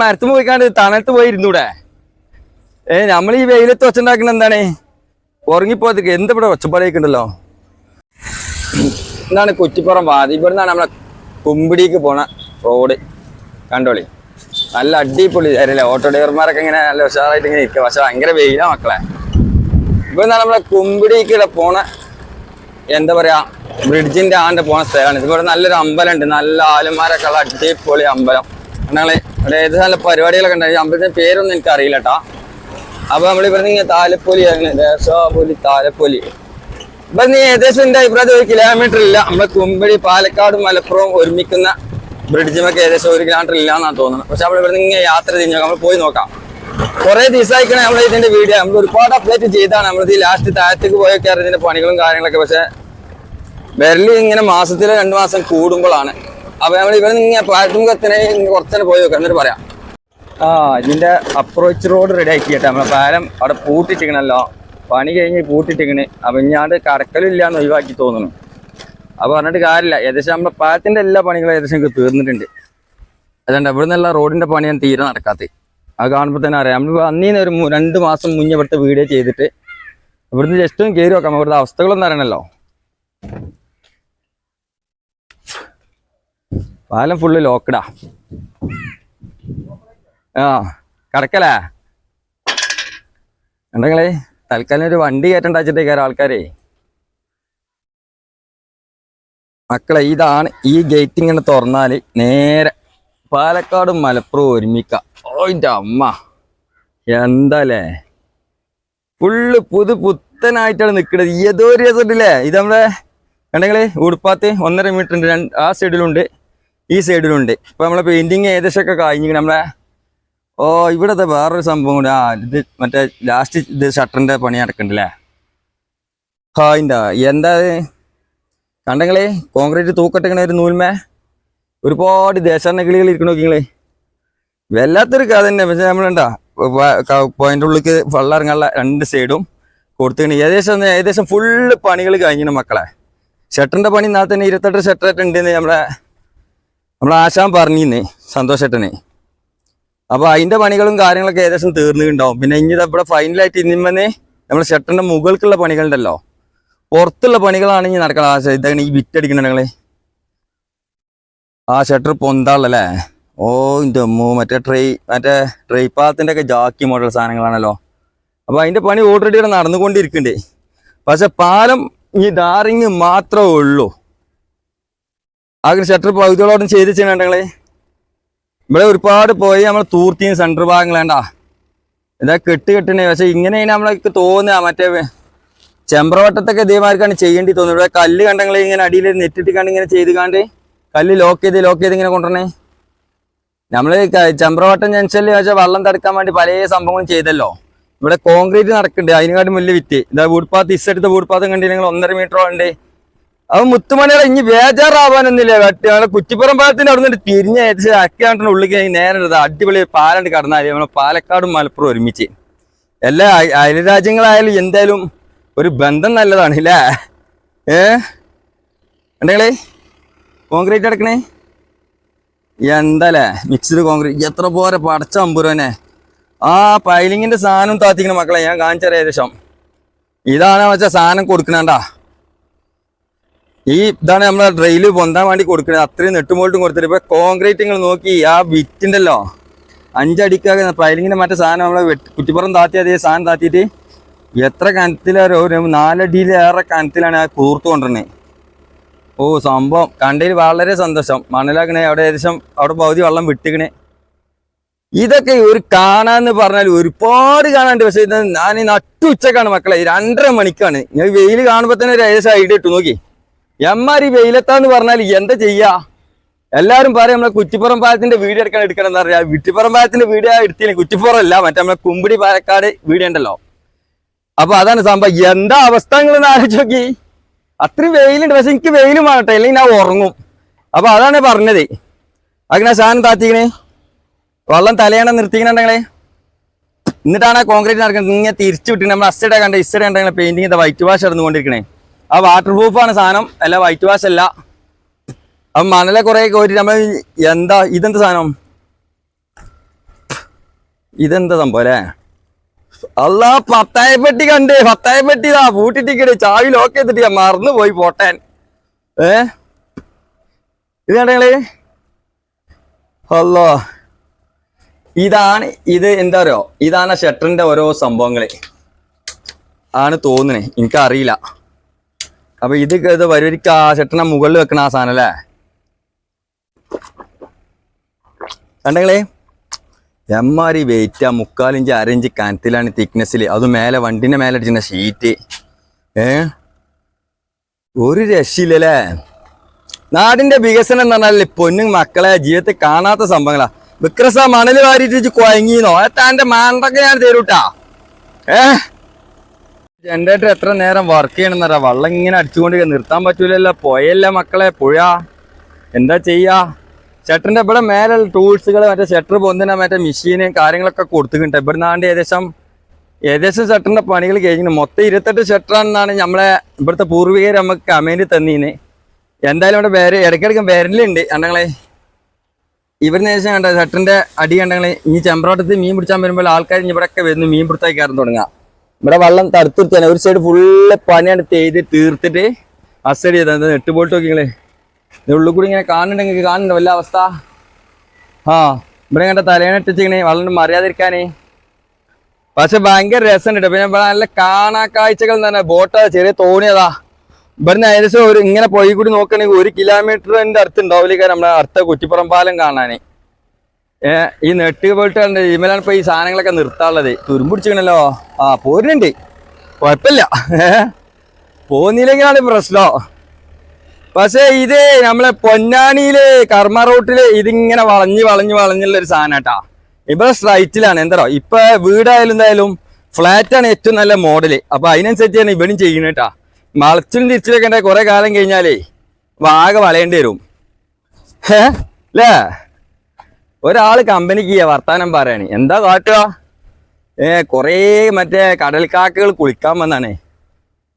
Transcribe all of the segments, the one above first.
മരത്ത് പോയിക്കാണ്ട് തണലത്ത് പോയി ഇരുന്നൂടെ ഏ നമ്മൾ ഈ വെയിലത്ത് ഒച്ചുണ്ടാക്കുന്ന എന്താണ്? ഉറങ്ങിപ്പോത്തേക്ക് എന്ത് ഇവിടെ ഒച്ചപ്പാടേക്കുണ്ടല്ലോ? എന്താണ് കുറ്റിപ്പുറം വാതി ഇവിടെ നിന്നാണ് നമ്മളെ കുമ്പിടിക്ക് പോണ റോഡ്. കണ്ടോളി? നല്ല അടിപൊളി അറിയില്ല ഓട്ടോ ഡ്രൈവർമാരൊക്കെ ഇങ്ങനെ നല്ല ഉഷാറായിട്ട് ഇങ്ങനെ ഇരിക്കുക പക്ഷെ ഭയങ്കര വെയിലാ മക്കളെ. ഇവിടെ നിന്നാണ് നമ്മളെ കുമ്പിടിക്കിടെ പോണ എന്താ പറയാ ബ്രിഡ്ജിന്റെ ആണ്ട് പോണ സ്ഥലമാണ്. ഇതിവിടെ നല്ലൊരു അമ്പലം ഉണ്ട് നല്ല ആലുമാരൊക്കെ ഉള്ള അടിപൊളി അമ്പലം. ഞങ്ങൾ ഇവിടെ ഏത് നല്ല പരിപാടികളൊക്കെ ഉണ്ടായി. അമ്പലത്തിന്റെ പേരൊന്നും എനിക്ക് അറിയില്ല കേട്ടാ അപ്പൊ നമ്മൾ ഇവിടെ നിന്ന് താലപ്പൊലി ദേശാപൊലി താലപ്പൊലി. ഇപ്പൊ നീ ഏകദേശം എന്റെ അഭിപ്രായത്തിൽ ഒരു കിലോമീറ്റർ ഇല്ല. നമ്മളെ കുമ്പടി പാലക്കാട് മലപ്പുറം ഒരുമിക്കുന്ന ബ്രിഡ്ജിമൊക്കെ ഏകദേശം ഒരു കിലോമീറ്റർ ഇല്ല എന്നാണ് തോന്നുന്നത്. പക്ഷെ നമ്മൾ ഇവിടെ നിന്ന് യാത്ര തിരിഞ്ഞു നമ്മൾ പോയി നോക്കാം. കുറെ ദിവസമായിക്കണേ നമ്മൾ ഇതിന്റെ വീഡിയോ നമ്മൾ ഒരുപാട് അപ്ഡേറ്റ് ചെയ്താണ്. നമ്മൾ ഈ ലാസ്റ്റ് താഴത്തേക്ക് പോയൊക്കെ ഇതിന്റെ പണികളും കാര്യങ്ങളൊക്കെ. പക്ഷെ വരലി ഇങ്ങനെ മാസത്തിലെ രണ്ടു മാസം കൂടുമ്പോഴാണ് അപ്പൊ നമ്മൾ ഇവിടെ നിന്ന് പ്ലാറ്റ്ഫോം എത്തണേ കുറച്ചനെ പോയി നോക്കാം. എന്നിട്ട് പറയാം. ആ ഇതിന്റെ അപ്രോച്ച് റോഡ് റെഡി ആക്കി കേട്ടോ നമ്മളെ പാലം അവിടെ പൂട്ടിട്ടിക്കണല്ലോ പണി കഴിഞ്ഞ് പൂട്ടിട്ടിക്കണ് അപ്പൊ ഇഞ്ഞാണ്ട് കടക്കലില്ല എന്ന് ഒഴിവാക്കി തോന്നുന്നു. അപ്പൊ പറഞ്ഞിട്ട് കാര്യമില്ല. ഏകദേശം നമ്മുടെ പാലത്തിന്റെ എല്ലാ പണികളും ഏകദേശം തീർന്നിട്ടുണ്ട്. അതുകൊണ്ട് ഇവിടെ നിന്നുള്ള റോഡിന്റെ പണിയാണ് തീരെ നടക്കാത്തത് അത് കാണുമ്പോൾ തന്നെ അറിയാം. നമ്മൾ അന്നീന്ന് ഒരു രണ്ട് മാസം മുന്നേ ഇവിടുത്തെ വീഡിയോ ചെയ്തിട്ട് ഇവിടുന്ന് ജസ്റ്റ് ഒന്ന് കയറി നോക്കാം. ഇവിടുത്തെ അവസ്ഥകളൊന്നും അറിയണല്ലോ. പാലം ഫുള്ള് ലോക്കഡാ ആ. കടക്കലേ ഉണ്ടെങ്കിലേ തൽക്കാലം ഒരു വണ്ടി കയറ്റണ്ടാച്ചിട്ടേക്കാരം ആൾക്കാരെ. മക്കളെ ഇതാണ് ഈ ഗേറ്റ് ഇങ്ങനെ തുറന്നാൽ നേരെ പാലക്കാടും മലപ്പുറവും ഒരുമിക്ക. ഓയിന്റെ അമ്മ. എന്താലേ? ഫുള്ള് പുതു പുത്തനായിട്ടാണ് നിൽക്കുന്നത് ഏതോ ഒരു ഇത് നമ്മുടെ കണ്ടെങ്കിൽ ഉടുപ്പാത്ത് ഒന്നര മീറ്റർ ഉണ്ട്. ആ സൈഡിലുണ്ട് ഈ സൈഡിലുണ്ട്. ഇപ്പൊ നമ്മളെ പെയിന്റിങ് ഏകദേശമൊക്കെ കഴിഞ്ഞിരിക്കണം. നമ്മളെ ഓ ഇവിടത്തെ വേറൊരു സംഭവം കൂടെ. ആ ഇത് മറ്റേ ലാസ്റ്റ് ഇത് ഷട്ടറിന്റെ പണി നടക്കണ്ടല്ലേ? ഹായിന്റെ എന്താ? കണ്ടെങ്കിലേ കോൺക്രീറ്റ് തൂക്കട്ടിങ്ങനെ ഒരു നൂൽമേ. ഒരുപാട് ദേശാടന കിളികൾ ഇരിക്കണ നോക്കിങ്ങളേ. വല്ലാത്തൊരു കഥ തന്നെ. പക്ഷെ നമ്മളുണ്ടാ പോയിന്റ് ഉള്ളിക്ക് വെള്ളം ഇറങ്ങാനുള്ള രണ്ട് സൈഡും കൊടുത്തിട്ടുണ്ട്. ഏകദേശം ഏകദേശം ഫുള്ള് പണികൾ കഴിഞ്ഞിട്ടുണ്ട് മക്കളെ. ഷട്ടറിന്റെ പണി നാളെ തന്നെ ഇരുപത്തെട്ട് ഷട്ടറായിട്ട് ഉണ്ട് നമ്മളെ നമ്മളെ ആശാൻ പറഞ്ഞിരുന്നേ സന്തോഷേട്ടനെ. അപ്പോൾ അപ്പൊ അതിന്റെ പണികളും കാര്യങ്ങളൊക്കെ ഏകദേശം തീർന്നിട്ടുണ്ടാവും. പിന്നെ ഇനി ഇവിടെ ഫൈനലായിട്ട് ഇന്നിമ്മന്നെ നമ്മുടെ ഷട്ടറിന്റെ മുകൾക്കുള്ള പണികളുണ്ടല്ലോ. പുറത്തുള്ള പണികളാണ് ഇനി നടക്കണം ആ ഇതാണ് ഈ വിറ്റടിക്കണേ ആ ഷട്ടർ പൊന്താളല്ലേ ഓ ഇന്റെ അമ്മോ മറ്റേ ട്രെയി മറ്റേ ട്രെയി പാത്തിന്റെ ഒക്കെ ജാക്കി മോഡൽ സാധനങ്ങളാണല്ലോ. അപ്പോൾ അതിന്റെ പണി ഓൾറെഡി ഇവിടെ നടന്നുകൊണ്ടിരിക്കുന്നുണ്ട്. പക്ഷെ പാലം ഈ ഡാറിങ് മാത്രമേ ഉള്ളൂ. ആഗ്രഹം ഷട്ടർ പകുതിയോളം ചെയ്ത് വേണ്ടങ്ങളെ ഇവിടെ ഒരുപാട് പോയി നമ്മൾ തൂർത്തിയും ഭാഗങ്ങൾ ഭാഗങ്ങളേണ്ട ഇതാ കെട്ട് കെട്ടണേ പക്ഷെ ഇങ്ങനെ നമ്മളൊക്കെ തോന്നുക മറ്റേ ചെമ്പ്രവട്ടത്തൊക്കെ ഇതേമാർക്കാണ് ചെയ്യേണ്ടി തോന്നുന്നത്. ഇവിടെ കല്ല് കണ്ടങ്ങളെ ഇങ്ങനെ അടിയിൽ നെറ്റിട്ട് കണ്ട് ഇങ്ങനെ ചെയ്ത് കാണ്ട് കല്ല് ലോക്ക് ചെയ്ത് ലോക്ക് ചെയ്ത് ഇങ്ങനെ കൊണ്ടുവരണേ. നമ്മൾ ചെമ്പ്രവട്ടം ജംഗ്ഷനിൽ വെച്ചാൽ വെള്ളം തടുക്കാൻ വേണ്ടി പല സംഭവങ്ങളും ചെയ്തല്ലോ. ഇവിടെ കോൺക്രീറ്റ് നടക്കുന്നുണ്ട് അതിനെക്കാട്ടും വലിയ വിറ്റ് ഇതാ വൂട്ട്പാത്ത് ഇസെടുത്ത വീട്പാത്തം പാത്തും നിങ്ങൾ? ഒന്നര മീറ്ററോ ഉണ്ട്. അവ മുത്തുമണിയുടെ ഇനി ബേജാറാവാനൊന്നുമില്ല. കട്ടി നമ്മളെ കുറ്റിപ്പുറം പാലത്തിന്റെ അവിടെ നിന്ന് തിരിഞ്ഞ ഏകദേശം അക്കാണ്ടിന് ഉള്ളിൽ നേരെ അടിപൊളി പാലണ്ട് കടന്നാൽ നമ്മളെ പാലക്കാടും മലപ്പുറം ഒരുമിച്ച്. എല്ലാ അയൽരാജ്യങ്ങളായാലും അയൽ രാജ്യങ്ങളായാലും എന്തായാലും ഒരു ബന്ധം നല്ലതാണ് ഇല്ലേ? ഏ? ഉണ്ടെങ്കിലേ കോൺക്രീറ്റ് അടക്കണേ? എന്താലേ? മിക്സ്ഡ് കോൺക്രീറ്റ് എത്ര പോരെ പടച്ച അമ്പുരനെ. ആ പൈലിങ്ങിന്റെ സാധനം താത്തിക്കണ മക്കളെ ഞാൻ കാണിച്ചറിയാം ഏകദേശം. ഇതാണ് വെച്ചാൽ സാധനം കൊടുക്കണണ്ടാ ഈ ഇതാണ് നമ്മളെ ഡ്രെയിൽ പൊന്താൻ വേണ്ടി കൊടുക്കുന്നത് അത്രയും നെട്ടുമോട്ടും കൊടുത്തിട്ട് ഇപ്പൊ കോൺക്രീറ്റ് നിങ്ങൾ നോക്കി ആ വിറ്റിണ്ടല്ലോ അഞ്ചടിക്കാകെ പൈലിങ്ങിന്റെ മറ്റേ സാധനം നമ്മളെ കുറ്റിപ്പുറം താത്തി അതേ സാധനം താത്തിയിട്ട്. എത്ര കനത്തിലോ നാലടിയിലേറെ കനത്തിലാണ് ആ കൂർത്തു കൊണ്ടിരുന്നത് ഓ സംഭവം. കണ്ടതിൽ വളരെ സന്തോഷം. മണലാക്കണേ അവിടെ ഏകദേശം അവിടെ പകുതി വെള്ളം വിട്ടിക്കണേ. ഇതൊക്കെ ഒരു കാണാന്ന് പറഞ്ഞാൽ ഒരുപാട് കാണാണ്ട് പക്ഷെ ഞാൻ ഈ നട്ടു ഉച്ചക്കാണ് മക്കളെ രണ്ടര മണിക്കാണ്. ഞാൻ വെയിൽ കാണുമ്പോൾ തന്നെ ഒരു ഏകദേശം ഐഡിയ ഇട്ടു നോക്കി. എമ്മാരി വെയിലത്താന്ന് പറഞ്ഞാൽ എന്താ ചെയ്യാ? എല്ലാവരും പറയും നമ്മളെ കുറ്റിപ്പുറം പാലത്തിന്റെ വീഡിയോ എടുക്കാൻ എടുക്കണം അറിയാ പറയാ പാലത്തിന്റെ വീഡിയോ എടുത്തില്ല? കുറ്റിപ്പുറം അല്ല മറ്റേ നമ്മളെ കുമ്പിടി പാലക്കാട് വീഡിയോ ഉണ്ടല്ലോ. അപ്പൊ അതാണ് സംഭവം. എന്താ അവസ്ഥ നിങ്ങൾ ആലോചിച്ച് നോക്കി. അത്രയും വെയിലുണ്ട് പക്ഷെ എനിക്ക് വെയിലും വേണട്ടെ അല്ലെങ്കിൽ ഞാൻ ഉറങ്ങും. അപ്പൊ അതാണ് പറഞ്ഞത്. അങ്ങനെ സാധനം താത്തിക്കണേ വെള്ളം തലയാണ നിർത്തിക്കണുണ്ടെങ്കിലേ എന്നിട്ടാണ് കോൺക്രീറ്റ് നടക്കുന്നത്. ഇങ്ങനെ തിരിച്ചു വിട്ടിട്ട് നമ്മൾ അസ്റ്റഡ കണ്ട ഇസ്റ്റഡ കണ്ടെങ്കിൽ പെയിന്റിങ് വൈറ്റ് വാഷ് ഇറന്നുകൊണ്ടിരിക്കണേ ആ വാട്ടർ പ്രൂഫാണ് സാധനം. അല്ല വൈറ്റ് വാഷ് അല്ല. അപ്പൊ മണലെ കുറെ കോരി നമ്മൾ എന്താ ഇതെന്താ സാധനം? ഇതെന്താ സംഭവം അല്ലേ? അല്ല പത്തായപ്പെട്ടി കണ്ട് പത്തായപ്പെട്ടി ഇതാ പൂട്ടിട്ടിക്കട് ചാവി ലോക്ക് ചെയ്തിട്ട് മറന്നു പോയി പോട്ടൻ. ഏ? ഇത് കണ്ടങ്ങൾ അല്ലോ ഇതാണ് ഇത് എന്താ പറയുക ഇതാണ് ഷട്ടറിന്റെ ഓരോ സംഭവങ്ങൾ. ആണ് തോന്നുന്നത് എനിക്കറിയില്ല. അപ്പൊ ഇത് ഇത് വരുവരിക്ക് ആ ഷട്ടറിന്റെ മുകളിൽ വെക്കണ ആ സാധനം അല്ലേ? കണ്ടങ്ങളേ എമ്മാരി വെയിറ്റ് ആ മുക്കാലിഞ്ച് അരഞ്ച് കനത്തിലാണ് തിക്നെസ്സിൽ അത് മേലെ വണ്ടിന്റെ മേലെ അടിച്ചിരുന്ന ഷീറ്റ് ഏ? ഒരു രക്ഷയില്ലല്ലേ നാടിന്റെ വികസനം എന്ന് പറഞ്ഞാൽ പൊന്നും മക്കളെ ജീവിതത്തിൽ കാണാത്ത സംഭവങ്ങളാ. വിക്രസ മണൽ വാരിട്ട് കുഴങ്ങിന്നോ താന്റെ മാണ്ടൊക്കെ ഞാൻ തരൂട്ടാ. ഏ? ജനറേറ്റർ എത്ര നേരം വർക്ക് ചെയ്യണമെന്നറിയാം? വള്ളം ഇങ്ങനെ അടിച്ചുകൊണ്ട് നിർത്താൻ പറ്റൂലല്ലോ. പോയല്ലേ മക്കളെ? പുഴ. എന്താ ചെയ്യാ? ഷട്ടറിന്റെ ഇവിടെ മേലെ ടൂൾസുകൾ മറ്റേ ഷട്ടർ പൊന്തിന മറ്റേ മെഷീന് കാര്യങ്ങളൊക്കെ കൊടുത്തിട്ടുണ്ട്. ഇവിടെ ഏകദേശം ഏകദേശം ഷട്ടറിന്റെ പണികൾ കഴിഞ്ഞു. മൊത്തം ഇരുപത്തെട്ട് ഷട്ടറാണെന്നാണ് നമ്മളെ ഇവിടുത്തെ പൂർവികർ നമുക്ക് കമന്റ് തന്നീന്. എന്തായാലും ഇവിടെ വേറെ ഇടയ്ക്കിടയ്ക്ക് വിരലുണ്ട് കണ്ടങ്ങളെ. ഇവിടുന്ന് ശേഷം കണ്ട? ഷട്ടറിന്റെ അടി കണ്ടങ്ങളെ. ഈ ചെമ്പ്രോട്ടത്തിൽ മീൻ പിടിച്ചാൻ വരുമ്പോൾ ആൾക്കാർ ഇവിടെയൊക്കെ വരുന്നു. മീൻ പിടുത്തായി കയറാൻ തുടങ്ങുക ഇവിടെ വെള്ളം തടുത്തിരുത്താൻ ഒരു സൈഡ് ഫുള്ള് പണിയാണ് ചെയ്ത് തീർത്തിട്ട് ആ സൈഡ് ചെയ്താൽ എട്ട് പോയിട്ട് നോക്കിങ്ങളെ ഉള്ളിൽ കൂടി ഇങ്ങനെ കാണുന്നുണ്ടെങ്കിൽ കാണുന്നുണ്ട്? വല്ല അവസ്ഥ? ആ ഇവിടെ കണ്ട തലേനെട്ടിച്ചിങ്ങനെ വെള്ളം മറിയാതിരിക്കാനേ. പക്ഷെ ഭയങ്കര രസമുണ്ട് പിന്നെ ഇവിടെ നല്ല കാണാ കാഴ്ചകൾ പറഞ്ഞാൽ ബോട്ട് ചെറിയ തോണിയതാ ഇവിടുന്ന് ഏകദേശം ഒരു ഇങ്ങനെ പോയി കൂടി നോക്കണെങ്കിൽ ഒരു കിലോമീറ്ററിന്റെ അടുത്ത് ഉണ്ടാവില്ല നമ്മുടെ അടുത്ത കുറ്റിപ്പുറം പാലം കാണാന്. ഈ നെട്ട് പോയിട്ട് ഇമലാണ് ഇപ്പൊ ഈ സാധനങ്ങളൊക്കെ നിർത്താനുള്ളത്. തുരുമ്പിടിച്ചിക്കണല്ലോ ആ പോരുന്നുണ്ട്. കുഴപ്പമില്ല. പോന്നില്ലെങ്കിലാണ് പ്രശ്നം. പക്ഷേ ഇത് നമ്മളെ പൊന്നാനിയിൽ കർമ്മ റൂട്ടിൽ ഇതിങ്ങനെ വളഞ്ഞ് വളഞ്ഞ് വളഞ്ഞുള്ള ഒരു സാധനം കേട്ടാ ഇവിടെ സ്ട്രൈറ്റിലാണ് എന്താ ഇപ്പൊ വീടായാലും എന്തായാലും ഫ്ലാറ്റ് ആണ് ഏറ്റവും നല്ല മോഡൽ. അപ്പൊ അതിനനുസരിച്ചാണ് ഇവനും ചെയ്യുന്നത് കേട്ടാ. വളച്ചിലും തിരിച്ചിലൊക്കെ ഉണ്ടെങ്കിൽ കുറെ കാലം കഴിഞ്ഞാലേ വാഗ വളയേണ്ടി വരും. ഏ അല്ലേ? ഒരാൾ കമ്പനിക്ക് വർത്താനം പറയാണ്. എന്താ കാട്ടുക? ഏ കൊറേ മറ്റേ കടൽക്കാക്കകൾ കുളിക്കാൻ വന്നാണ്.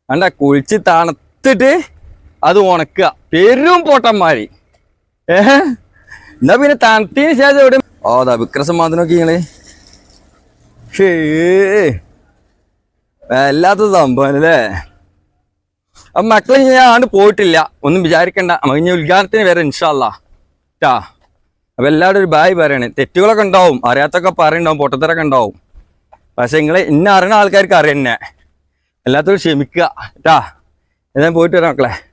അണ്ട കുളിച്ച് തണുത്തിട്ട് അത് ഉണക്കുക. പെരും പൊട്ടന്മാര്. ഏ എന്നാ പിന്നെ തണുത്തതിന് ശേഷം എവിടെ ഓ അതാ വിക്രസം മാത്രം നോക്കി നിങ്ങൾ വല്ലാത്ത സംഭവം അല്ലേ? അപ്പൊ മക്കളെ ഞാൻ ആണ്ട് പോയിട്ടില്ല. ഒന്നും വിചാരിക്കണ്ട. നമുക്ക് ഇനി ഉദ്ഘാടനത്തിന് വരെ ഇൻഷാല്ലാ ട്ടാ. അപ്പൊ എല്ലാവരും ഒരു ബായ് പറയണേ. തെറ്റുകളൊക്കെ ഉണ്ടാവും അറിയാത്തൊക്കെ പറയുണ്ടാവും പൊട്ടത്തരൊക്കെ ഉണ്ടാവും. പക്ഷേ നിങ്ങൾ ഇന്ന അറിയണ ആൾക്കാർക്ക് അറിയന്നെ. എല്ലാത്തോടും ക്ഷമിക്കുക കേട്ടാ എന്നാൽ പോയിട്ട് വരാം മക്കളെ.